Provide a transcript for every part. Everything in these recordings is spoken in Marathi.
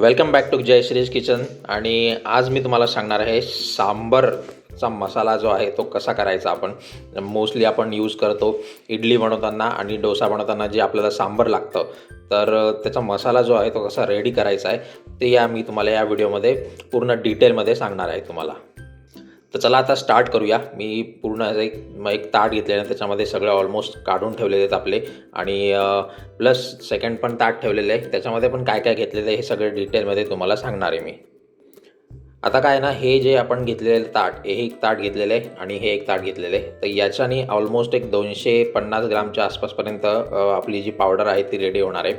Welcome back to Jai Shree's kitchen आणि आज मी तुम्हाला सांगणार आहे सांबरचा मसाला जो आहे तो कसा करायचा आपण. मोस्टली आपण यूज करतो इडली बनवताना आणि डोसा बनवताना जे आपल्याला सांबर लागतं. तर त्याचा मसाला जो आहे तो कसा रेडी करायचा आहे ते या मी तुम्हाला या व्हिडिओमध्ये पूर्ण डिटेलमध्ये सांगणार आहे तुम्हाला. तर चला आता स्टार्ट करूया. मी पूर्ण एक एक ताट घेतलेलं त्याच्यामध्ये सगळं ऑलमोस्ट काढून ठेवलेले आहेत आपले. आणि प्लस सेकंड पण ताट ठेवलेले आहे. त्याच्यामध्ये पण काय काय घेतलेलं आहे हे सगळे डिटेलमध्ये तुम्हाला सांगणार आहे मी. आता काय ना हे जे आपण घेतलेलं ताट हे एक ताट घेतलेलं आहे आणि हे एक ताट घेतलेलं आहे. तर याच्याने ऑलमोस्ट एक दोनशे पन्नास ग्रामच्या आसपासपर्यंत आपली जी पावडर आहे ती रेडी होणार आहे.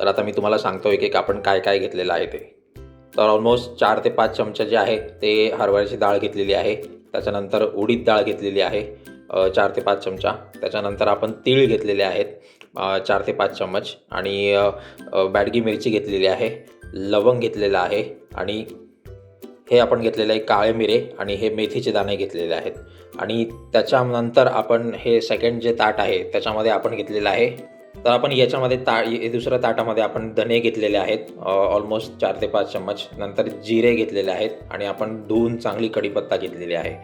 तर आता मी तुम्हाला सांगतो एक एक आपण काय काय घेतलेलं आहे ते. तर ऑलमोस्ट चार ते पाच चमचे जे आहे ते हरभऱ्याची डाळ घेतलेली आहे. त्याच्यानंतर उडीद डाळ घेतलेली आहे चार ते पाच चमचा. त्याच्यानंतर आपण तीळ घेतलेले आहेत चार ते पाच चम्मच. आणि बॅडगी मिरची घेतलेली आहे लवंग घेतलेलं आहे. आणि हे आपण घेतलेले आहे काळे मिरे आणि हे मेथीचे दाणे घेतलेले आहेत. आणि त्याच्यानंतर आपण हे सेकंड जे ताट आहे त्याच्यामध्ये आपण घेतलेलं आहे तर आपण याच्यामध्ये ता दुसऱ्या ताटामध्ये आपण धने घेतलेले आहेत ऑलमोस्ट चार ते पाच चम्मच. नंतर जिरे घेतलेले आहेत आणि आपण धुवून चांगली कढीपत्ता घेतलेली आहे.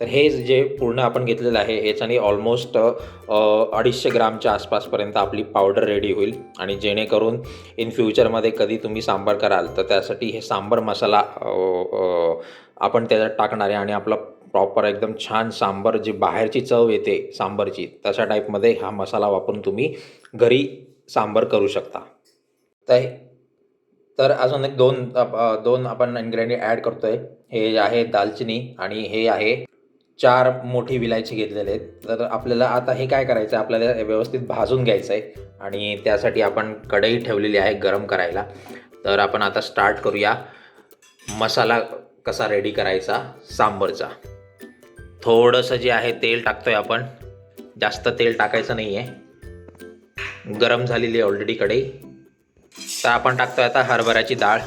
तर हे जे पूर्ण आपण घेतलेलं आहे ह्याच्याने ऑलमोस्ट अडीचशे ग्रामच्या आसपासपर्यंत आपली पावडर रेडी होईल. आणि जेणेकरून इन फ्युचरमध्ये कधी तुम्ही सांबार कराल तर त्यासाठी हे सांबार मसाला आपण त्याच्यात टाकणार आहे आणि आपला प्रॉपर एकदम छान सांबर जी बाहेरची चव येते सांबरची तशा टाईपमध्ये हा मसाला वापरून तुम्ही घरी सांबार करू शकता. तर तर अजून एक दोन दोन आपण इन्ग्रेडियंट ॲड करतोय. हे आहे दालचिनी आणि हे आहे चार मोठी विलायची घेतलेले आहेत. तर आपल्याला आता हे काय करायचं आहे? आपल्याला व्यवस्थित भाजून घ्यायचं आहे आणि त्यासाठी आपण कढई ठेवलेली आहे गरम करायला. तर आपण आता स्टार्ट करूया. मसाला कसा रेडी करायचा? सांबरचा. थोडंसं जे आहे तेल टाकतोय आपण. जास्त तेल टाकायचं नाही आहे गरम झालेली आहे ऑलरेडी कढई. तर आपण टाकतोय आता हरभऱ्याची डाळ.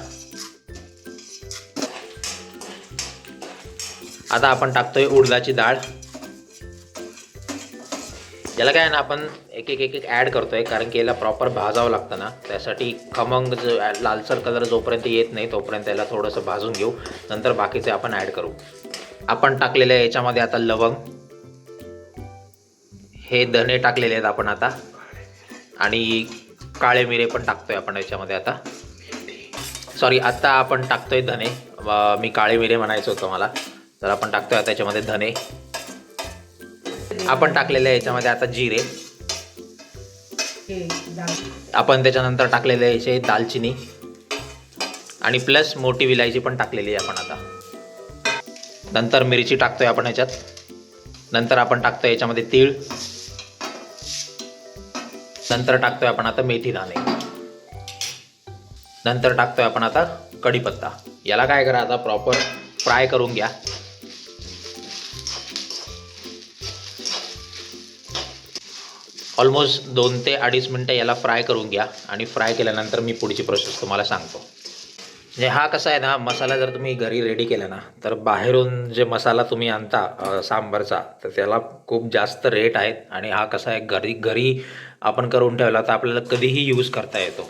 आता आपण टाकतोय उडदाची डाळ. याला काय आहे ना आपण एक एक एक एक ॲड करतोय कारण की याला प्रॉपर भाजावं लागतं ना. त्यासाठी खमंग जो लालसर कलर जोपर्यंत येत नाही तोपर्यंत याला थोडंसं भाजून घेऊ. नंतर बाकीचे आपण ॲड करू. आपण टाकलेल्या आहे याच्यामध्ये आता लवंग. हे धने टाकलेले आहेत आपण आता. आणि काळे मिरे पण टाकतोय आपण याच्यामध्ये आता. सॉरी आता आपण टाकतोय धने. मी काळे मिरे म्हणायचं होतं मला. तर आपण टाकतोय आता याच्यामध्ये धने. आपण टाकलेले आहे याच्यामध्ये आता जिरे. आपण त्याच्यानंतर टाकलेले याचे दालचिनी. आणि प्लस मोठी विलायची पण टाकलेली आहे आपण आता. नंतर मिरची टाकतोय आपण ह्याच्यात. नंतर आपण टाकतोय याच्यामध्ये तीळ. नंतर टाकतोय आपण आता मेथी दाणे नंतर टाकतोय आपण आता कढीपत्ता. याला काय करा आता प्रॉपर फ्राय करून घ्या. ऑलमोस्ट दोन ते अडीच मिनटं याला फ्राय करून घ्या आणि फ्राय केल्यानंतर मी पुढची प्रोसेस तुम्हाला सांगतो. म्हणजे हा कसा आहे ना मसाला जर तुम्ही घरी रेडी केला ना तर बाहेरून जे मसाला तुम्ही आणता सांबारचा तर त्याला खूप जास्त रेट आहेत. आणि हा कसा आहे घरी घरी आपण करून ठेवला तर आपल्याला कधीही यूज करता येतो.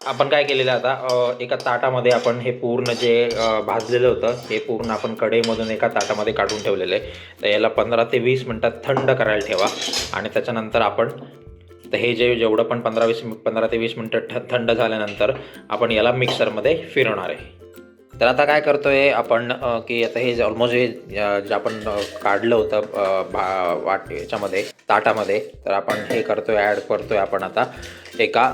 आपण काय केलेलं आता एका ताटामध्ये आपण हे पूर्ण जे भाजलेलं होतं हे पूर्ण आपण कढईमधून एका ताटामध्ये काढून ठेवलेलं आहे. तर याला पंधरा ते वीस मिनटात थंड करायला ठेवा. आणि त्याच्यानंतर आपण तर हे जे जेवढं पण पंधरा वीस पंधरा ते वीस मिनटं ठ थंड झाल्यानंतर आपण याला मिक्सरमध्ये फिरवणार आहे. तर आता काय करतो आहे आपण की आता हे ऑलमोस्ट हे जे आपण काढलं होतं भा वाट याच्यामध्ये ताटामध्ये तर आपण हे करतो आहे ॲड करतो आहे आपण आता. एका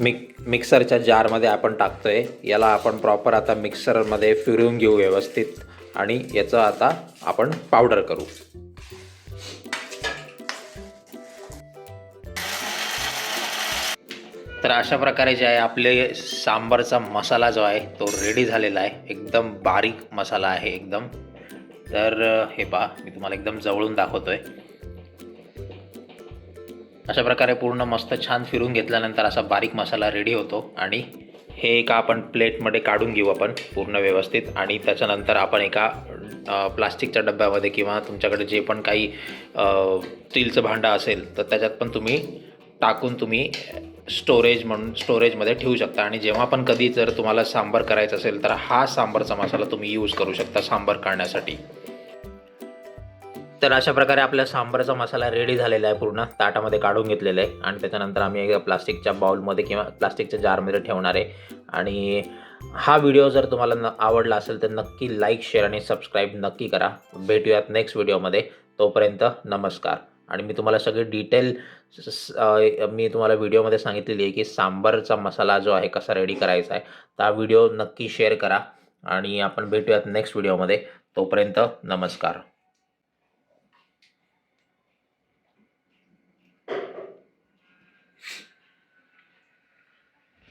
मिक मिक्सरच्या जारमध्ये आपण टाकतो आहे याला आपण प्रॉपर आता मिक्सरमध्ये फिरवून घेऊ व्यवस्थित. आणि याचं आता आपण पावडर करू. तर अशा प्रकारे जे आहे आपले सांबारचा मसाला जो आहे तो रेडी झालेला आहे. एकदम बारीक मसाला आहे एकदम. तर हे पहा मी तुम्हाला एकदम जवळून दाखवतोय. अशा प्रकारे पूर्ण मस्त छान फिरून घेतल्यानंतर असा बारीक मसाला रेडी होतो. आणि हे एका आपण प्लेटमध्ये काढून घेऊ आपण पूर्ण व्यवस्थित. आणि त्याच्यानंतर आपण एका प्लास्टिकच्या डब्यामध्ये किंवा तुमच्याकडे जे पण काही स्टीलचं भांडं असेल तर त्याच्यात पण तुम्ही टाकून तुम्ही स्टोरेज म्हणून स्टोरेजमध्ये ठेवू शकता. आणि जेव्हा पण कधी जर तुम्हाला सांबार करायचं असेल तर हा सांबारचा मसाला तुम्ही यूज करू शकता सांबार करण्यासाठी. तर अशा प्रकारे आपल्या सांबारचा मसाला रेडी झालेला आहे पूर्ण. ताटामध्ये काढून घेतलेला आहे. आणि त्याच्यानंतर आम्ही एका प्लास्टिकच्या बाउलमध्ये किंवा प्लास्टिकच्या जारमध्ये ठेवणार आहे. आणि हा व्हिडिओ जर तुम्हाला न आवडला असेल तर नक्की लाईक शेअर आणि सबस्क्राईब नक्की करा. भेटूयात नेक्स्ट व्हिडिओमध्ये तोपर्यंत नमस्कार. आणि मी तुम्हाला सगळे डिटेल मी तुम्हाला व्हिडिओमध्ये सांगितलेली आहे की सांबारचा मसाला जो आहे कसा रेडी करायचा आहे तर हा व्हिडिओ नक्की शेअर करा. आणि आपण भेटूयात नेक्स्ट व्हिडिओमध्ये तोपर्यंत नमस्कार.